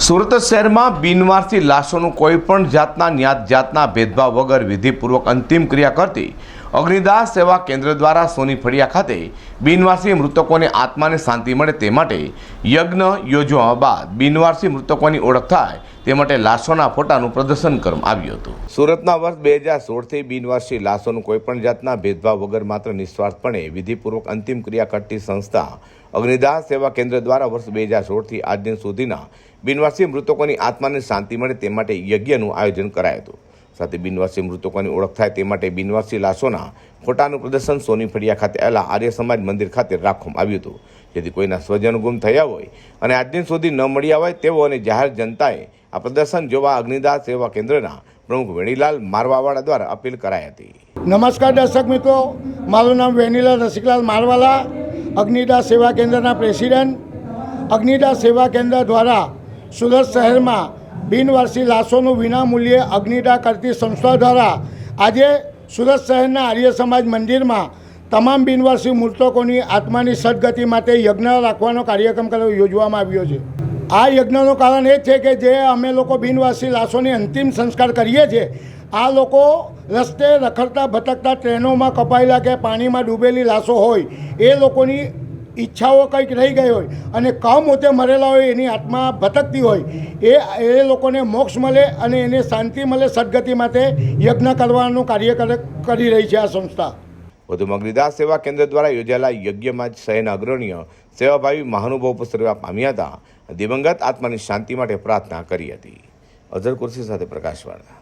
સુરત શહેરમાં બિનવારસી લાશોનું કોઈપણ જાતના ન્યાત જાતના ભેદભાવ વગર વિધિપૂર્વક અંતિમ ક્રિયા કરતી અગ્નિદાહ સેવા કેન્દ્ર દ્વારા સોની ફળિયા ખાતે બિનવારસી મૃતકોને આત્માને શાંતિ મળે તે માટે યજ્ઞ યોજવા બાદ બિનવારસી મૃતકોની ઓળખ થાય તે માટે લાશોના ફોટાનું પ્રદર્શન કરવામાં આવ્યું હતું. સુરતના વર્ષ બે હજાર સોળથી બિનવારસી લાશોનું કોઈપણ જાતના ભેદભાવ વગર માત્ર નિસ્વાર્થપણે વિધિપૂર્વક અંતિમ ક્રિયા કરતી સંસ્થા અગ્નિદાહ સેવા કેન્દ્ર દ્વારા વર્ષ બે હજાર સોળથી આજ સુધીના બિનવાસી મૃતકોની આત્માને શાંતિ મળે તે માટે યજ્ઞનું આયોજન કરાયું હતું. સાથે બિનવાસી મૃતકોની ઓળખ થાય તે માટે બિનવાસી લાશોના ફોટાનું પ્રદર્શન સોની ફળિયા ખાતે આવેલા આર્ય સમાજ મંદિર ખાતે રાખવામાં આવ્યું હતું. જેથી કોઈના સ્વજન ગુમ થયા હોય અને આજ દિન સુધી ન મળ્યા હોય તેવો અને જાહેર જનતાએ આ પ્રદર્શન જોવા અગ્નિદાહ સેવા કેન્દ્રના પ્રમુખ વેણીલાલ મારવાવાળા દ્વારા અપીલ કરાઈ હતી. નમસ્કાર દર્શક મિત્રો, મારું નામ વેણીલાલ રસિકલાલ મારવાલા અગ્નિદાસ સેવા કેન્દ્રના પ્રેસિડેન્ટ. અગ્નિદાસ સેવા કેન્દ્ર દ્વારા સુરત શહેરમાં બિનવારસી લાશોનું વિનામૂલ્યે અગ્નિદા કરતી સંસ્થા દ્વારા આજે સુરત શહેરના આર્ય સમાજ મંદિરમાં તમામ બિનવારસી મૃતકોની આત્માની સદગતિ માટે યજ્ઞ રાખવાનો કાર્યક્રમ યોજવામાં આવ્યો છે. આ યજ્ઞનું કારણ એ છે કે જે અમે લોકો બિનવાસી લાશોની અંતિમ સંસ્કાર કરીએ છીએ, આ લોકો રસ્તે રખડતા ભટકતા ટ્રેનોમાં કપાયેલા કે પાણીમાં ડૂબેલી લાશો હોય, એ લોકોની ઈચ્છાઓ કંઈક રહી ગઈ હોય અને કમોતે મરેલા હોય, એની આત્મા ભટકતી હોય, એ એ લોકોને મોક્ષ મળે અને એને શાંતિ મળે સદગતિ માટે યજ્ઞ કરવાનું કાર્ય કરે- રહી છે આ સંસ્થા. વધુમાં અગ્નિદાહ સેવા કેન્દ્ર દ્વારા યોજાયેલા યજ્ઞમાં જ શહેરના અગ્રણીય સેવાભાવી મહાનુભાવ ઉપસ્થિત પામ્યા હતા. દિવંગત આત્માની શાંતિ માટે પ્રાર્થના કરી હતી. અઝર કુર્સી સાથે પ્રકાશવાળા